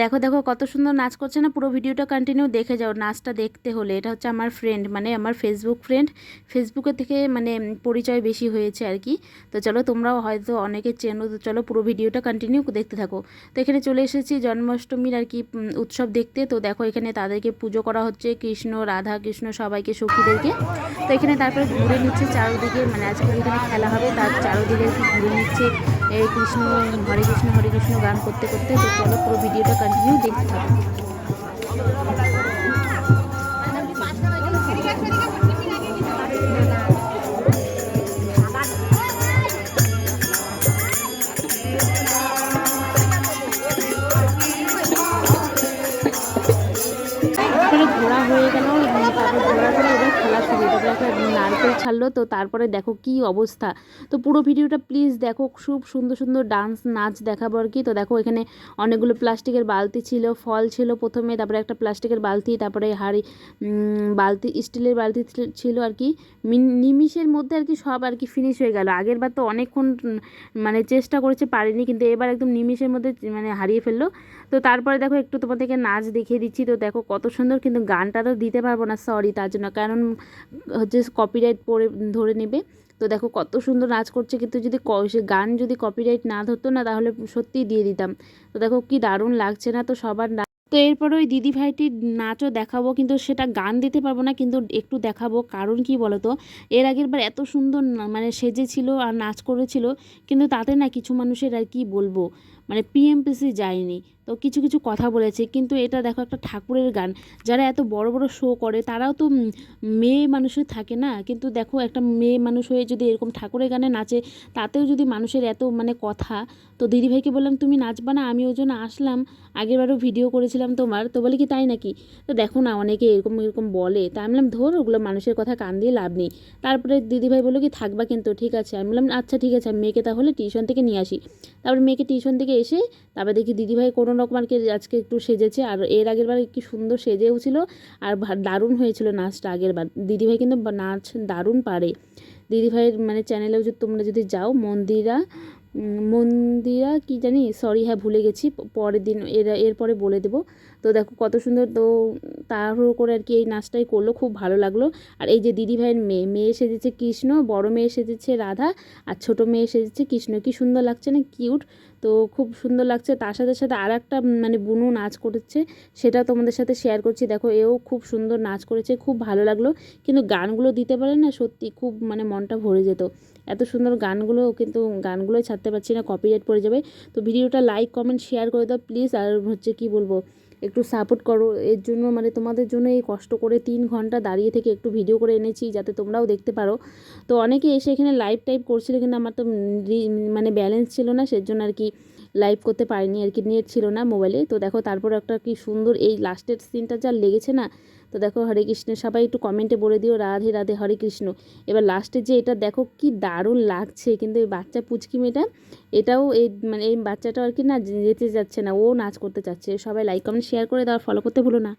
দেখো দেখো কত সুন্দর নাচ করছে না, পুরো ভিডিওটা কন্টিনিউ দেখে যাও, নাচটা দেখতে হলে। এটা হচ্ছে আমার ফ্রেন্ড মানে আমার ফেসবুক ফ্রেন্ড ফেসবুকের থেকে মানে পরিচয় বেশি হয়েছে আর কি। তো চলো, তোমরাও হয়তো অনেকে চেনো, তো চলো পুরো ভিডিওটা কন্টিনিউ দেখতে থাকো। তো এখানে চলে এসেছি জন্মাষ্টমীর আর কি উৎসব দেখতে। তো দেখো, এখানে তাদেরকে পুজো করা হচ্ছে, কৃষ্ণ, রাধা, কৃষ্ণ, সবাইকে, সখীদেরকে। তো এখানে তারপরে ঘুরে নিচ্ছে চারোদিকে মানে আজকে এখানে খেলা হবে, তার চারোদিকে ঘুরে নিচ্ছে। এই কৃষ্ণ, হরে কৃষ্ণ হরে কৃষ্ণ গান করতে করতে, তো চলো পুরো ভিডিওটা কন্টিনিউ দেখতে থাকো। ঘোরা হয়ে গেল তারপর ঘোরা করে এবার খেলা শুরু তারপরে নারকেল ছাড়লো, তো তারপরে দেখো কি অবস্থা। তো পুরো ভিডিওটা প্লিজ দেখো, খুব সুন্দর সুন্দর ডান্স নাচ দেখাবো আর কি। তো দেখো এখানে অনেকগুলো প্লাস্টিকের বালতি ছিল, ফল ছিল প্রথমে, তারপরে একটা প্লাস্টিকের বালতি, তারপরে হাড়ি বালতি, স্টিলের বালতি ছিল- আর কি। নিমিষের মধ্যে আর কি সব আর কি ফিনিশ হয়ে গেল। আগের বার তো অনেকক্ষণ মানে চেষ্টা করেছে, পারিনি, কিন্তু এবার একদম নিমিষের মধ্যে মানে হারিয়ে ফেলল। তো তারপরে দেখো একটু তোমাদেরকে নাচ দেখিয়ে দিচ্ছি। তো দেখো কত সুন্দর, কিন্তু গানটা তো দিতে পারব না সরি তার জন্য। কারণ, হচ্ছে কপিরাইট পরে, ধরে নেবে। তো দেখো কত সুন্দর নাচ করছে, কিন্তু যদি সে গান যদি কপিরাইট না ধরতো না, তাহলে সত্যিই দিয়ে দিতাম। তো দেখো কি দারুণ লাগছে না তো সবার তো এরপরে ওই দিদি ভাইটির নাচও দেখাবো, কিন্তু সেটা গান দিতে পারব না, কিন্তু একটু দেখাবো। কারণ কি বলতো, এর আগের বার এত সুন্দর মানে সেজেছিল আর নাচ করেছিল, কিন্তু তাতে না কিছু মানুষের আর কি বলব। মানে পিএমপিসি যায়নি। তো কিছু কিছু কথা বলেছে, কিন্তু এটা দেখো একটা ঠাকুরের গান। যারা এত বড় বড় শো করে, তারাও তো মেয়ে মানুষের থাকে না? কিন্তু দেখো একটা মেয়ে মানুষ হয়ে যদি এরকম ঠাকুরের গানে নাচে, তাতেও যদি মানুষের এত মানে কথা, তো দিদিভাইকে বললাম, তুমি নাচবা না? আমি ওই জন্য আসলাম। আগেরবারও ভিডিও করেছিলাম তোমার। তো বলে কি তাই নাকি? তো দেখো না, অনেকে এরকম এরকম বলে। তা আমি বললাম, ধর, ওগুলো মানুষের কথা কান দিয়ে লাভ নেই। তারপরে দিদিভাই বলল কি, থাকবা কিন্তু, ঠিক আছে। আমি বললাম আচ্ছা ঠিক আছে। আমি মেয়েকে তাহলে টিউশন থেকে নিয়ে আসি। তারপরে মেয়েকে টিউশন থেকে এসে তারপরে দেখি দিদিভাই কোনো রকম আর কি আজকে একটু সেজেছে। আর এর আগের বার কি সুন্দর সেজেও ছিল আর দারুণ হয়েছিল নাচটা আগের বার। দিদিভাই কিন্তু নাচ দারুণ পারে। দিদিভাইয়ের মানে চ্যানেলেও যদি তোমরা যদি যাও মন্দিরা মন্দিরা কি জানি সরি হ্যাঁ ভুলে গেছি পরের দিন এর, এরপরে বলে দেবো। তো দেখো, কত সুন্দর, তো তাড়াহুড়ো করে আর কি এই নাচটাই করল, খুব ভালো লাগল। আর এই যে দিদি ভাইয়ের মেয়ে মেয়ে সেজেছে কৃষ্ণ, বড় মেয়ে সেজেছে রাধা, আর ছোট মেয়ে সেজেছে কৃষ্ণ। কি সুন্দর লাগছে না, কিউট। তো খুব সুন্দর লাগছে, তার সাথে সাথে আর একটা মানে বুনু নাচ করেছে, সেটা তোমাদের সাথে শেয়ার করছি। দেখো, এও খুব সুন্দর নাচ করেছে, খুব ভালো লাগল। কিন্তু গানগুলো দিতে পারে না, সত্যি খুব মানে মনটা ভরে যেত। এত সুন্দর গানগুলো, কিন্তু গানগুলোই ছাড়তে পারছি না কপিরাইট পড়ে যাবে। তো ভিডিওটা লাইক কমেন্ট শেয়ার করে দাও প্লিজ আর হচ্ছে কি বলব, একটু সাপোর্ট করো। এর জন্য মানে তোমাদের জন্য এই কষ্ট করে তিন ঘণ্টা দাঁড়িয়ে থেকে একটু ভিডিও করে এনেছি, যাতে তোমরাও দেখতে পারো। তো অনেকে এসে এখানে লাইভ টাইপ করছিল, কিন্তু আমার তো মানে ব্যালেন্স ছিল না, সেজন্য আর কি লাইভ করতে পারিনি, আর কি নেট ছিল না মোবাইলে তো দেখো, তারপর একটা কি সুন্দর এই লাস্টের সিনটা যা লেগেছে না, তো দেখো হরে কৃষ্ণের সবাই একটু কমেন্টে বলে দিও, রাধে রাধে হরে কৃষ্ণ। এবার লাস্টে যে এটা দেখো কি দারুণ লাগছে, কিন্তু এই বাচ্চা পুচকি মেয়েটা, এটাও এই মানে এই বাচ্চাটা আর কি না যেতে যাচ্ছে না, ও নাচ করতে চাচ্ছে। সবাই লাইক কমেন্ট শেয়ার করে দাও ফলো করতে ভুলো না।